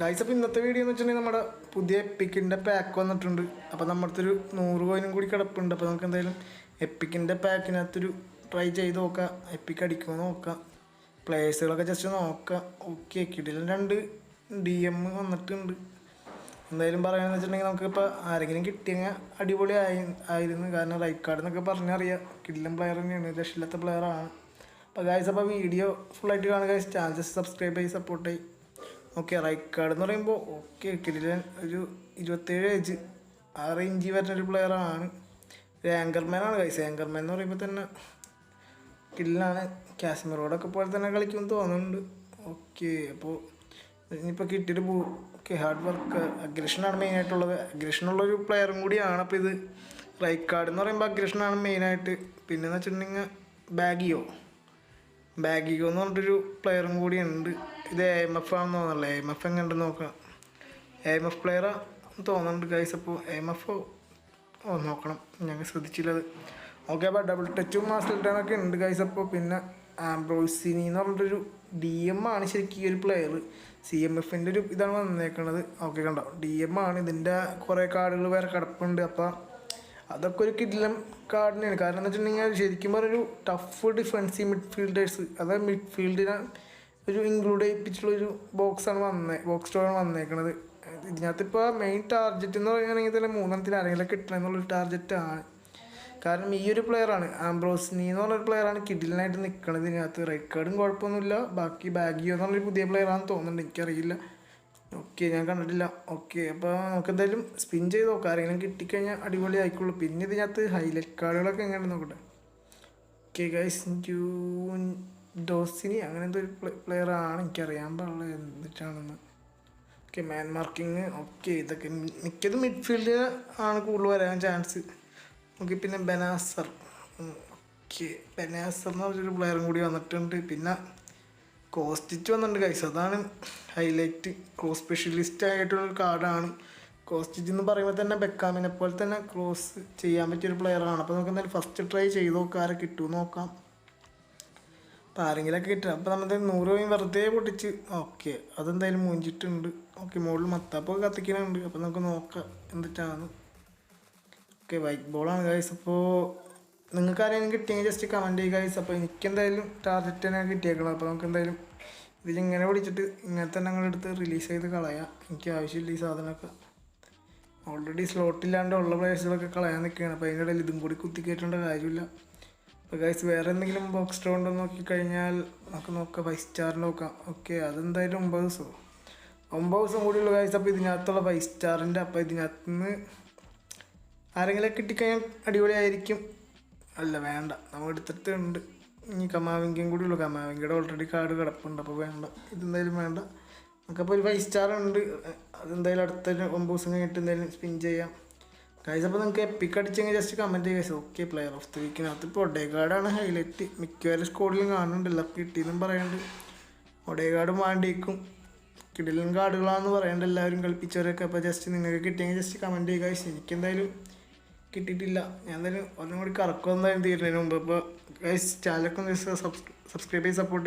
Guys അപ്പോൾ ഇന്നത്തെ video എന്ന് വെച്ചിട്ടുണ്ടെങ്കിൽ നമ്മുടെ പുതിയ എപ്പിക്കിന്റെ പാക്ക് വന്നിട്ടുണ്ട്. അപ്പോൾ നമ്മുടെ ഒരു നൂറ് കോയിനും കൂടി കിടപ്പുണ്ട്. അപ്പോൾ നമുക്ക് എന്തായാലും എപ്പിക്കിന്റെ പാക്കിനകത്തൊരു ട്രൈ ചെയ്ത് നോക്കാം. എപ്പിക്ക് അടിക്കുമോ നോക്കാം. പ്ലേയേഴ്സുകളൊക്കെ ജസ്റ്റ് നോക്കാം. ഓക്കെ കിടിലും രണ്ട് ഡി എം വന്നിട്ടുണ്ട്. എന്തായാലും പറയാമെന്ന് വെച്ചിട്ടുണ്ടെങ്കിൽ നമുക്കിപ്പോൾ ആരെങ്കിലും കിട്ടിയെങ്കിൽ അടിപൊളി ആയി ആയിരുന്നു. കാരണം റൈറ്റ് കാർഡ് എന്നൊക്കെ പറഞ്ഞറിയാം. കിടിലൻ പ്ലെയർ തന്നെയാണ്. രക്ഷയില്ലാത്ത പ്ലെയറാണ് അപ്പോൾ ഗായ്സ് അപ്പോൾ വീഡിയോ ഫുള്ളായിട്ട് കാണുക ചാനൽ സബ്സ്ക്രൈബ് ചെയ്ത് സപ്പോർട്ട് ചെയ്യും. ഓക്കെ റൈറ്റ് കാർഡ് എന്ന് പറയുമ്പോൾ ഓക്കെ കിടിലൻ ഒരു ഇരുപത്തേഴ് ഏജ് ആ ഇഞ്ചി വരുന്ന ഒരു പ്ലെയറാണ് ഒരു ആങ്കർമാനാണ് കൈസ് ആങ്കർമാൻ എന്ന് പറയുമ്പോൾ തന്നെ കില്ലാണ്. കാശ്മീറോടൊക്കെ പോലെ തന്നെ കളിക്കുമെന്ന് തോന്നുന്നുണ്ട്. ഓക്കെ അപ്പോൾ ഇനിയിപ്പോൾ കിട്ടിയിട്ട് പോകും ഓക്കെ ഹാർഡ് വർക്ക് അഗ്രഷനാണ് മെയിനായിട്ടുള്ളത് അഗ്രഷനുള്ളൊരു പ്ലെയറും കൂടിയാണ് അപ്പോൾ ഇത്. റൈറ്റ് കാർഡ് എന്ന് പറയുമ്പോൾ അഗ്രഷനാണ് മെയിനായിട്ട് പിന്നെയെന്ന് വെച്ചിട്ടുണ്ടെങ്കിൽ ബാഗിയോ ബാഗിയോ എന്ന് പറഞ്ഞിട്ടൊരു പ്ലെയറും കൂടിയുണ്ട് ഇത് എ എം എഫ് ആണെന്ന് തോന്നുന്നില്ല എ എം എഫ് എങ്ങനെ നോക്കാം എ എഫ് പ്ലെയറാ തോന്നുന്നുണ്ട് ഗൈസ് അപ്പോൾ എ എം എഫ് നോക്കണം. ഞങ്ങൾ ശ്രദ്ധിച്ചില്ലത്. ഓക്കെ അപ്പോൾ ഡബിൾ ടച്ചും മാസ്റ്റർ റിട്ടേണൊക്കെ ഉണ്ട് ഗൈസ് അപ്പോൾ പിന്നെ ആംബ്രോസിനി എന്ന് പറഞ്ഞിട്ടൊരു ഡി എം ആണ് ശരിക്കും ഈ ഒരു പ്ലെയർ സി എം എഫിന്റെ ഒരു ഇതാണ് വന്നേക്കണത്. ഓക്കെ കണ്ടോ? ഡി എം ആണ്. ഇതിന്റെ കുറേ കാർഡുകൾ വേറെ കിടപ്പുണ്ട്. അപ്പോൾ അതൊക്കെ ഒരു കിഡിലം കാർഡിനാണ് കാരണം എന്ന് വെച്ചിട്ടുണ്ടെങ്കിൽ ശരിക്കും പറഞ്ഞൊരു ടഫ് ഡിഫൻസീവ് മിഡ്ഫീൽഡേഴ്സ് അതായത് മിഡ്ഫീൽഡിനെ ഒരു ഇൻക്ലൂഡ് ചെയ്യിപ്പിച്ചുള്ള ഒരു ബോക്സാണ് വന്നേ ബോക്സ് സ്റ്റോറാണ് വന്നേക്കണത്. ഇതിനകത്ത് ഇപ്പോൾ മെയിൻ ടാർഗറ്റ് എന്ന് പറയുകയാണെങ്കിൽ തന്നെ മൂന്നെണ്ണത്തിന് ആരെങ്കിലും കിട്ടണം എന്നുള്ളൊരു ടാർഗറ്റാണ് കാരണം ഈ ഒരു പ്ലെയറാണ് ആംബ്രോസ്നി എന്ന് പറഞ്ഞൊരു പ്ലെയറാണ് കിഡിലിനായിട്ട് നിൽക്കണത് ഇതിനകത്ത്. റെക്കോർഡും കാർഡും കുഴപ്പമൊന്നുമില്ല ബാക്കി ബാഗിയോ എന്നുള്ളൊരു പുതിയ പ്ലെയറാണെന്ന് തോന്നുന്നുണ്ട് എനിക്കറിയില്ല. ഓക്കെ ഞാൻ കണ്ടിട്ടില്ല. ഓക്കെ അപ്പോൾ നമുക്ക് എന്തായാലും സ്പിൻ ചെയ്ത് നോക്കാം. ആരെങ്കിലും കിട്ടിക്കഴിഞ്ഞാൽ അടിപൊളി ആയിക്കോളൂ പിന്നെ ഇതിനകത്ത് ഹൈലൈറ്റ് കാർഡുകളൊക്കെ എങ്ങനെയാണ് നോക്കട്ടെ. ഓക്കെ ഗൈസ് ജൂൻ ഡോസിനി അങ്ങനെ എന്തോ ഒരു പ്ലെയർ ആണ് എനിക്കറിയാൻ പാടില്ല എന്നിട്ടാണെന്ന് ഓക്കെ മാൻ മാർക്കിങ് ഓക്കെ ഇതൊക്കെ മിക്കത് മിഡ്ഫീൽഡിൽ ആണ് കൂടുതൽ വരാൻ ചാൻസ് ഓക്കെ പിന്നെ ബനാസർ ഓക്കെ ബനാസർ എന്ന് പറഞ്ഞൊരു പ്ലെയറും കൂടി വന്നിട്ടുണ്ട്. പിന്നെ കോസ്റ്റിച്ച് വന്നിട്ടുണ്ട് കൈസ് അതാണ് ഹൈലൈറ്റ് ക്രോസ് സ്പെഷ്യലിസ്റ്റ് ആയിട്ടുള്ളൊരു കാർഡാണ് കോസ്റ്റിച്ച് എന്ന് പറയുമ്പോൾ തന്നെ ബെക്കാമിനെ പോലെ തന്നെ ക്രോസ് ചെയ്യാൻ പറ്റിയൊരു പ്ലെയറാണ് അപ്പോൾ നമുക്ക് എന്തായാലും ഫസ്റ്റ് ട്രൈ ചെയ്ത് നോക്കാം. ആരെ കിട്ടുമെന്ന് നോക്കാം. ആരെങ്കിലൊക്കെ കിട്ടുക അപ്പോൾ നമ്മൾ നൂറ് രൂപയും വെറുതെ പൊട്ടിച്ച്. ഓക്കെ അതെന്തായാലും മൂഞ്ചിട്ടുണ്ട്. ഓക്കെ മുകളിൽ മത്താപ്പൊക്കെ കത്തിക്കണുണ്ട്. അപ്പോൾ നമുക്ക് നോക്കാം എന്തിട്ടാണ് ഓക്കെ വൈറ്റ് ബോളാണ് ഗൈസ് അപ്പോൾ നിങ്ങൾക്ക് ആരെങ്കിലും കിട്ടിയെങ്കിൽ ജസ്റ്റ് കമന്റ് ചെയ്യുക ഗൈസ് അപ്പോൾ എനിക്കെന്തായാലും ടാർഗറ്റ് തന്നെ കിട്ടിയേക്കണം അപ്പോൾ നമുക്ക് എന്തായാലും ഇതിലിങ്ങനെ പിടിച്ചിട്ട് ഇങ്ങനെ തന്നെ ഞങ്ങൾ എടുത്ത് റിലീസ് ചെയ്ത് കളയാം. എനിക്ക് ആവശ്യമില്ല ഈ സാധനമൊക്കെ. ഓൾറെഡി സ്ലോട്ടില്ലാണ്ട് ഉള്ള പ്ലേസുകളൊക്കെ കളയാൻ നിൽക്കുകയാണ് അപ്പോൾ അതിന്റെ ഇടയിൽ ഇതും കൂടി കുത്തിക്കേറ്റേണ്ട കാര്യമില്ല. ഗൈസ് വേറെ എന്തെങ്കിലും ബോക്സ് സ്റ്റോ ഉണ്ടോ നോക്കിക്കഴിഞ്ഞാൽ നമുക്ക് നോക്കാം. ഫൈവ് സ്റ്റാർ നോക്കാം. ഓക്കെ അതെന്തായാലും ഒമ്പത് ദിവസമോ ഒമ്പത് ദിവസം കൂടിയുള്ള ഗൈസ് അപ്പോൾ ഇതിനകത്തുള്ള ഫൈവ് സ്റ്റാറിന്റെ അപ്പോൾ ഇതിനകത്ത് നിന്ന് ആരെങ്കിലും കിട്ടിക്കഴിഞ്ഞാൽ അടിപൊളിയായിരിക്കും. അല്ല വേണ്ട. നമ്മൾ എടുത്തിട്ടുണ്ട് ഇനി കമാവിങ്കയും കൂടി ഉള്ളു. കമാവിങ്കയുടെ ഓൾറെഡി കാർഡ് കിടപ്പുണ്ട്. അപ്പോൾ വേണ്ട. ഇതെന്തായാലും വേണ്ട. നമുക്കപ്പോൾ ഒരു ഫൈവ് സ്റ്റാർ ഉണ്ട്. അതെന്തായാലും അടുത്തൊരു ഒമ്പത് ദിവസം കഴിഞ്ഞിട്ട് എന്തായാലും സ്പിൻ ചെയ്യാം. ഗൈസ് അപ്പോൾ നിങ്ങൾക്ക് എപ്പിക്ക് അടിച്ചെങ്കിൽ ജസ്റ്റ് കമന്റ് ചെയ്യുക ഓക്കെ പ്ലെയർ ഓഫ് ദി വീക്കിനകത്ത് ഇപ്പോൾ ഒഡേഗാർഡാണ് ഹൈലൈറ്റ് മിക്കവാറും സ്കോഡിലും കാണുന്നുണ്ടല്ലോ കിട്ടിയെന്നും പറയുന്നുണ്ട് ഒഡേഗാർഡ് മാണ്ടിയേക്കും. കിടിലും കാർഡുകളാണെന്ന് പറയുന്നുണ്ട് എല്ലാവരും കളിപ്പിച്ചവരൊക്കെ. അപ്പോൾ ജസ്റ്റ് നിങ്ങൾക്ക് കിട്ടിയെങ്കിൽ ജസ്റ്റ് കമന്റ് ചെയ്യുക ഗൈസ് എനിക്കെന്തായാലും കിട്ടിയിട്ടില്ല. ഞാൻ എന്തായാലും ഒന്നും കൂടി കറക്കം എന്തായാലും തീരുന്നതിന് മുമ്പ്. അപ്പോൾ ഗൈസ് ചാനലൊക്കെ ഒന്ന് സബ്സ്ക്രൈബ് ചെയ്ത് സപ്പോർട്ട്